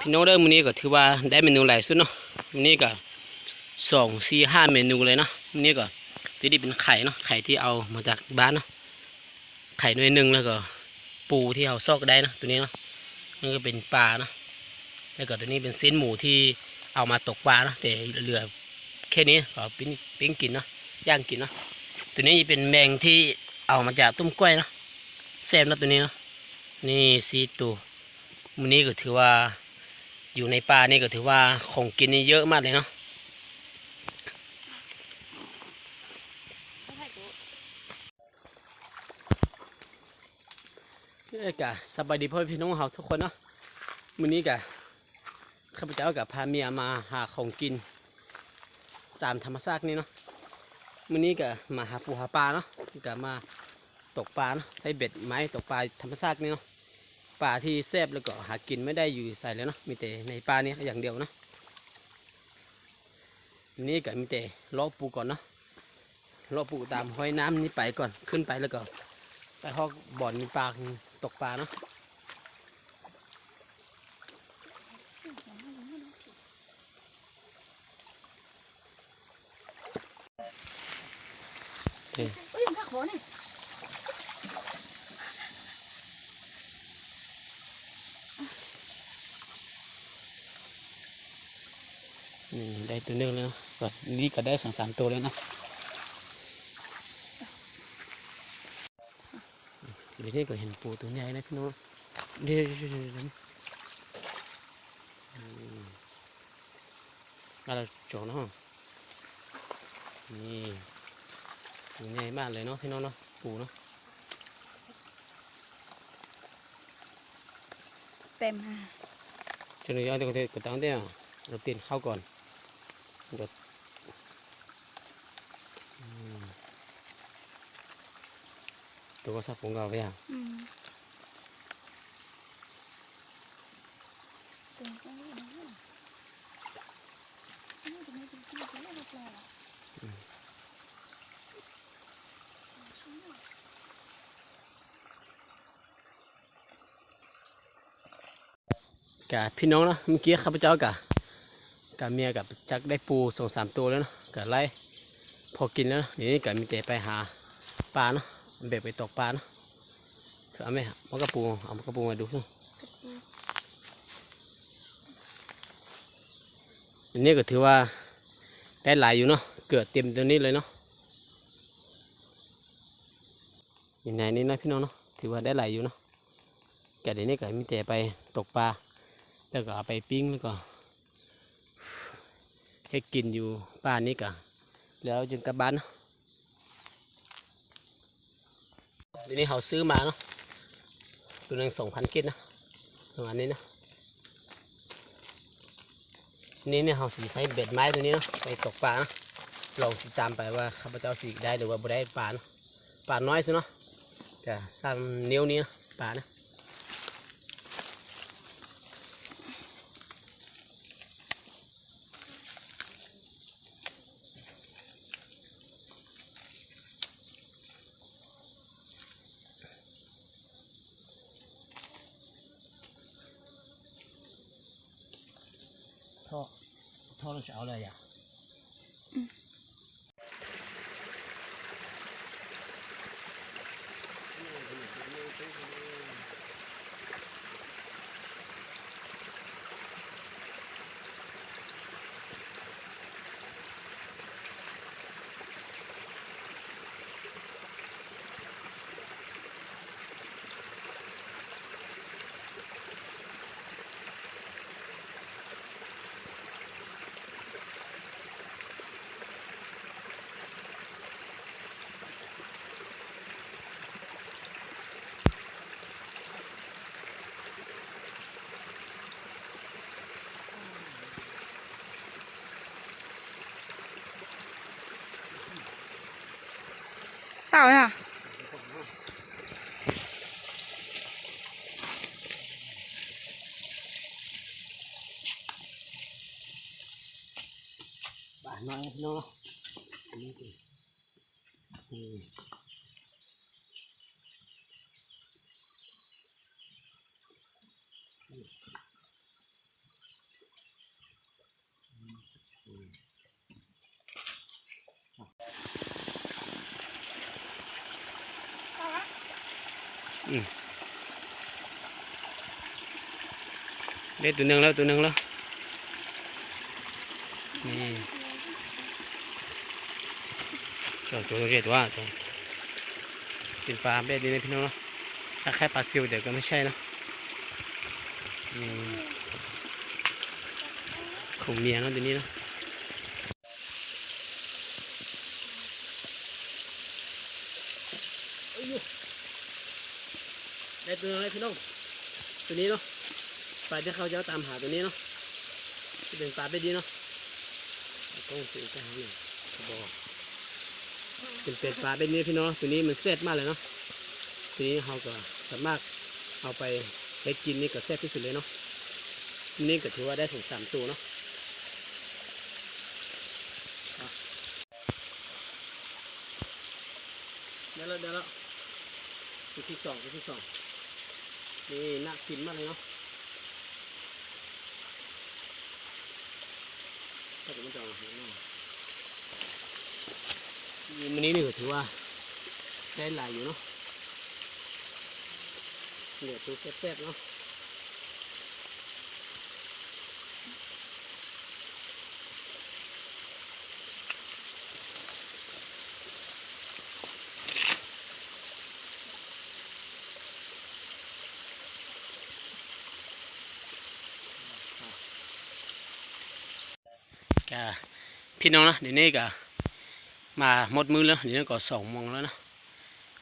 พี่น้องเด้อมื้อนี้ก็ถือว่าได้เมนูหลายสุดเนาะมื้อนี้ก็สองสี่ห้าเมนูเลยเนาะมื้อนี้ก็ที่นี่เป็นไข่เนาะไข่ที่เอามาจากบ้านเนาะไข่หน่วยหนึ่งแล้วก็ปูที่เอาซอกได้เนาะตัวนี้เนาะนี่ก็เป็นปลาเนาะแล้วก็ตัวนี้เป็นเส้นหมูที่เอามาตกปลาเนาะแต่เหลือแค่นี้ก็ปิ้งปิ้งกินเนาะย่างกินเนาะตัวนี้เป็นแมงที่เอามาจากต้มกล้วยเนาะแซ่บเนาะตัวนี้เนาะนี่ซีตู มื้อนี้ก็ถือว่าอยู่ในป่านี่ก็ถือว่าของกินนี่เยอะมากเลยเนาะเอ้กะสบายดีพ่อพี่น้องเราทุกคนเนาะมื้อนี้กะข้าพเจ้ากับพาเมียมาหาของกิน ตามธรรมชาตินี่เนาะมื้อนี้กะมาหาปูหาปลาเนาะกะมาตกปลาเนาะใช้เบ็ดไม้ตกปลาธรรมชาตินี่เนาะ ปลาที่แซ่บแล้วก็หากินไม่ได้อยู่ใส่แล้วเนาะมีแต่ในปลานี้อย่างเดียวเนาะนี่ก็มีแต่ล้อปูก่อนเนาะล้อปูตามห้อยน้ำนี้ไปก่อนขึ้นไปแล้วก็ไปฮอกบ่อนมีปลาตกปลาเนาะเอ้ยเอ้ยมันข้าขอนี่นี่ได้ตัวหนึงแล้วเนาะก็นี่ก็ได้สองสามตัวแล้วเนาะเดี๋ยวนี้ก็เห็นปูตัวใหญ่นะพี่น้องเดี๋ยวๆๆๆอืมอะไรจงเนาะนี่ตัวใหญ่มากเลยเนาะพี่น้องเนาะปูเนาะเต็มค่ะ cho nên anh có thể có tăng thế nào đầu tiên khao còn Gật. Ừm. tôi có sắp cũng gào với à อืมเต็มก็ไม่ได้นี่จะไป็นที่ะไม่ได้แปลหรอ cả พี่น้องเนาะเมื่อกี้ข้าพเจ้ากับ กับเมียกับจักได้ปูสองสามตัวแล้วเนาะกับไล่พอกินแล้วเดี๋ยวนี้กับมีแต่ไปหาปลาเนาะเบ็ดไปตกปลาเนาะเถอะเอาไหมฮะมันกระปูเอามันกระปูมาดูเนาะอันนี้ก็ถือว่าได้หลายอยู่เนาะเกิดเต็มตัวนี้เลยเนาะอย่างไหนนี่นะพี่น้องเนาะถือว่าได้หลายอยู่เนาะแกเดี๋ยวนี้ก็มีแต่ไปตกปลาแล้วก็เอาไปปิ้งแล้วก็ ให้กินอยู่บ้านนี้ก็แล้วจนกลับบ้านเนาะเดี๋ยวนี้เขาซื้อมาเนาะตัวหนึ่งสองพันกิดนะสองอันนี้นะนี่เนี่ยเขาสีใช้เบ็ดไม้ตัวนี้เนาะไปตกปลาเนาะลองติดตามไปว่าข้าพเจ้าสีได้หรือว่าบ่ได้ปลาเนาะปลาน้อยสิเนาะก็ซ้ำนิ้วนี้นะปลานะ ท่อท่อเราจะเอาอะ เนน้ยเนาะอันนี้ดินี่อืมได้ตัวหนึ่งแล้วตัวหนึ่งแล้วนี่ตัวตัวเรียกว่าตัวเป็นปลาแบบนี้นะพี่น้องเนาะถ้าแค่ปลาซิวเดี๋ยวก็ไม่ใช่นะอืมของเมียนะตัวนี้นะ ได้ตัวอะไรพี่น้องตัวนี้เนาะปลาที่เขาจะตามหาตัวนี้เนาะเป็นปลาไปดีเนาะต้องซื้อกันหนึ่งบอกเป็นเป็ดปลาเป็นนี้พี่น้องตัวนี้มันแซ่บมากเลยเนาะตัวนี้เขาก็สามารถเอาไปไปกินนี่ก็แซ่บที่สุดเลยเนาะนี่ก็ถือว่าได้ถึงสามตัวเนาะอะเดี๋ยวแล้วเดี๋ยวแล้วตัวที่สองตัวที่สอง นี่น่ากินมากเลยเนาะถ้าเกิดมันจะเอาอาหารเนาะวันนี้นี่ก็ถือว่าได้หลายอยู่เนาะเหลือตัวแซ่บๆเนาะก็ พี่น้องนะเดี๋ยวนี้ก็มาหมดมือแล้วเดี๋ยวนี้ก็สองโมงแล้วนะ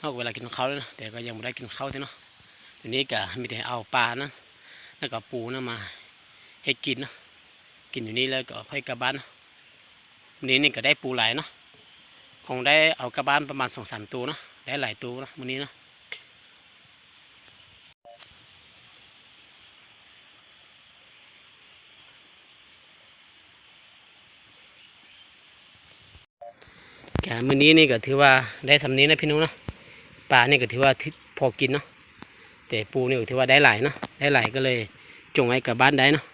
นอกเวลากินข้าวแล้วนะแต่ก็ยังไม่ได้กินข้าวที่เนาะเดี๋ยวนี้ก็มีแต่เอาปลานะแล้วก็ปูนะมาให้กินนะกินอยู่นี่แล้วก็ค่อยกลับบ้านนะวันนี้นี่ก็ได้ปูหลายเนาะคงได้เอากลับบ้านประมาณสองสามตัวนะได้หลายตัวนะวันนี้นะ มื้อนี้นี่ก็ถือว่าได้สำนี้นะพี่นุ้งเนาะปลานี่ก็ถือว่าพอกินเนาะแต่ปูนี่ก็ถือว่าได้หลายเนาะได้หลายก็เลยจงไว้กับบ้านได้เนาะ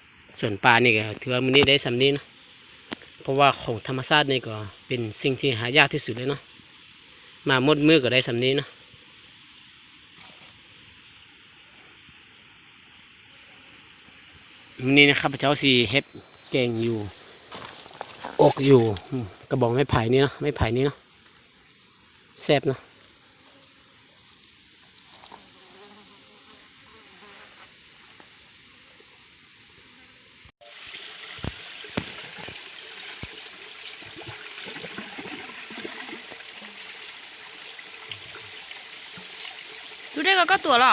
ส่วนปลานี่ก็ถือว่ามื้อนี้ได้สำนี้เนาะเพราะว่าของธรรมชาตินี่ก็เป็นสิ่งที่หายากที่สุดเลยเนาะมาหมดมือก็ได้สำนี้เนาะมื้อนี้นะครับพระเจ้าสีเฮ็ดแกงอยู่ อกอยู่ ระบอกไม้ไผ่นี่นะไม้ไผ่นี่นะแซ่บนะดูได้ก็ก็ตัวหรอ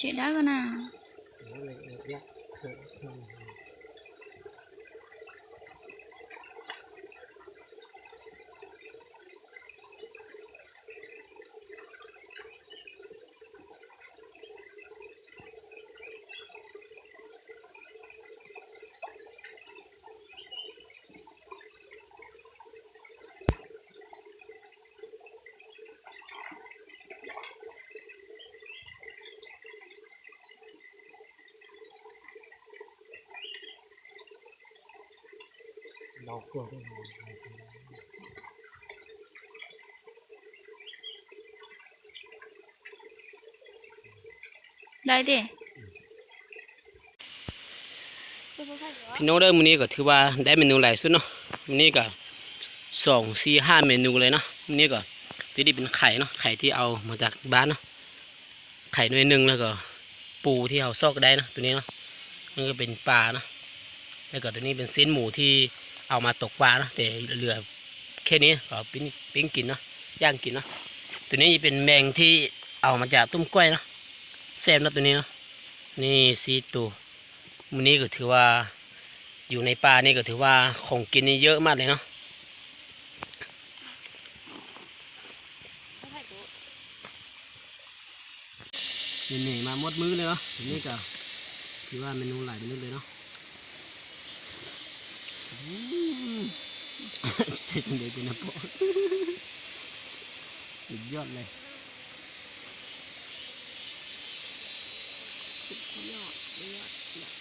ถึง ราควรจะนอนไปได้ดิพี่น้องเด้อมื้อนี้ก็ถือว่าได้เมนูหลายสุดเนาะมื้อนี้ก็สองสี่ห้าเมนูเลยเนาะมื้อนี้ก็ที่นี่เป็นไข่เนาะไข่ที่เอามาจากบ้านเนาะไข่หน่วยหนึ่งแล้วก็ปูที่เอาซอกได้นะตัวนี้เนาะนี่ก็เป็นปลาเนาะแล้วก็ตัวนี้เป็นเส้นหมูที่ เอามาตกปลาเนาะแต่เหลือแค่นี้ก็ปิ้งปิ้งกินเนาะย่างกินเนาะตัวนี้เป็นแมงที่เอามาจากต้มกล้วยเนาะแซ่บนะตัวนี้เนาะนี่ซีตูมื้อนี้ก็ถือว่าอยู่ในป่านี่ก็ถือว่าของกินนี่เยอะมากเลยเนาะเหนื่อยมาหมดมื้อเลยเนาะนี้ก็ถือว่าเมนูหลายเมนูเลยเนาะ ใช่จังเลยนะพ่อสุดยอดเลยสุดยอดยอดยอด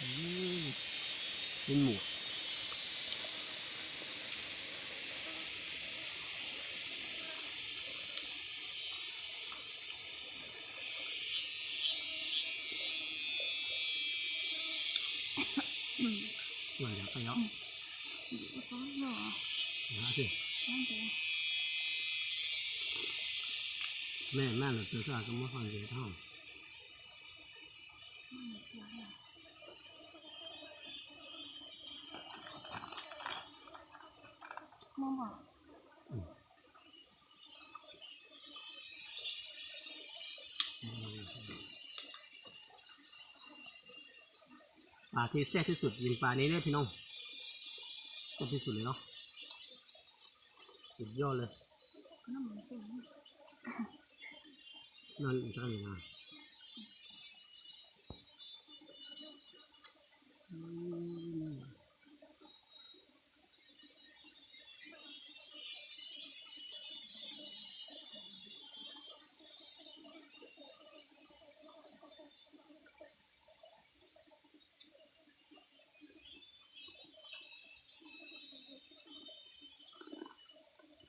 อืมเป็นหมู น่อยเดี๋ยวไปเนาะ có nhỏ นะสิ lắm thế แม่แม่เราเจอข้าก็มาฟังเสียงท่อง mong bảo ปลาที่แซ่บที่สุดยิงปลานี้เนี่ยพี่น้อง แซ่บที่สุดเลยเนาะสุดยอดเลย nó muốn xem นั่นอีกสักหนึ่งอะ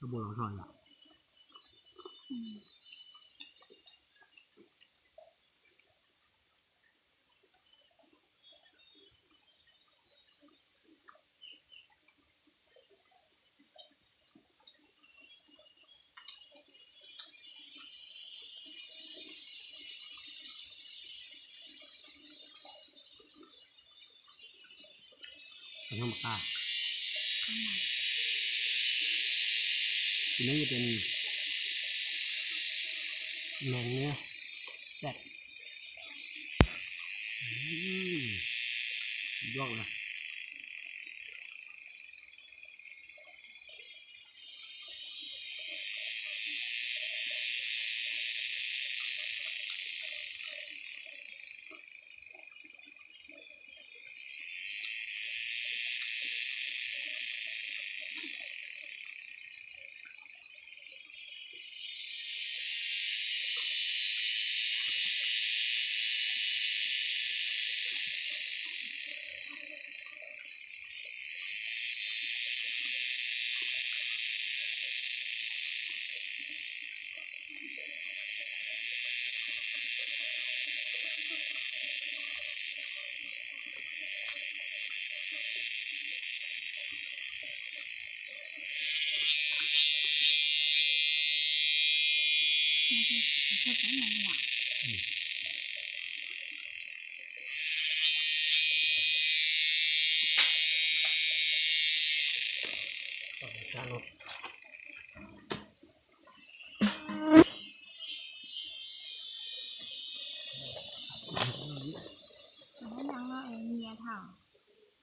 กระโบเราชอยอะ ใส่ข้าวหมกตาที นี่จะเป็นแมงเนี้ยแซ่บอืมสุดยอดเลยสองจานเนาะ nó đang lo em nhà thảo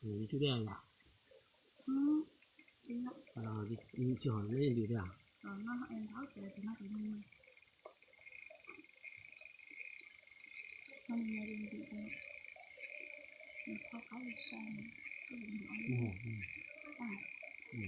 อืมชื่อเรียกอะไรอะ ừ đi nó อ่าดิมีชื่อหอยไม่ได้ดีด้วยอะ rồi nó em tháo rồi thì nó thì đi nó nhà đi đi đi mình khó có đi sang cái gì nữa โอ้โหอืม à อื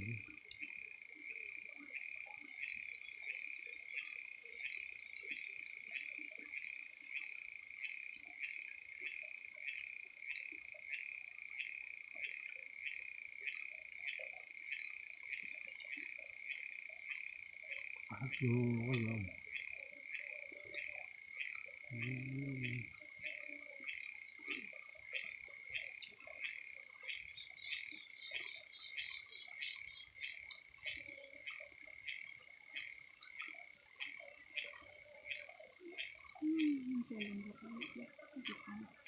Aduh, ya Hmm, jalan-jalan, ya, kita.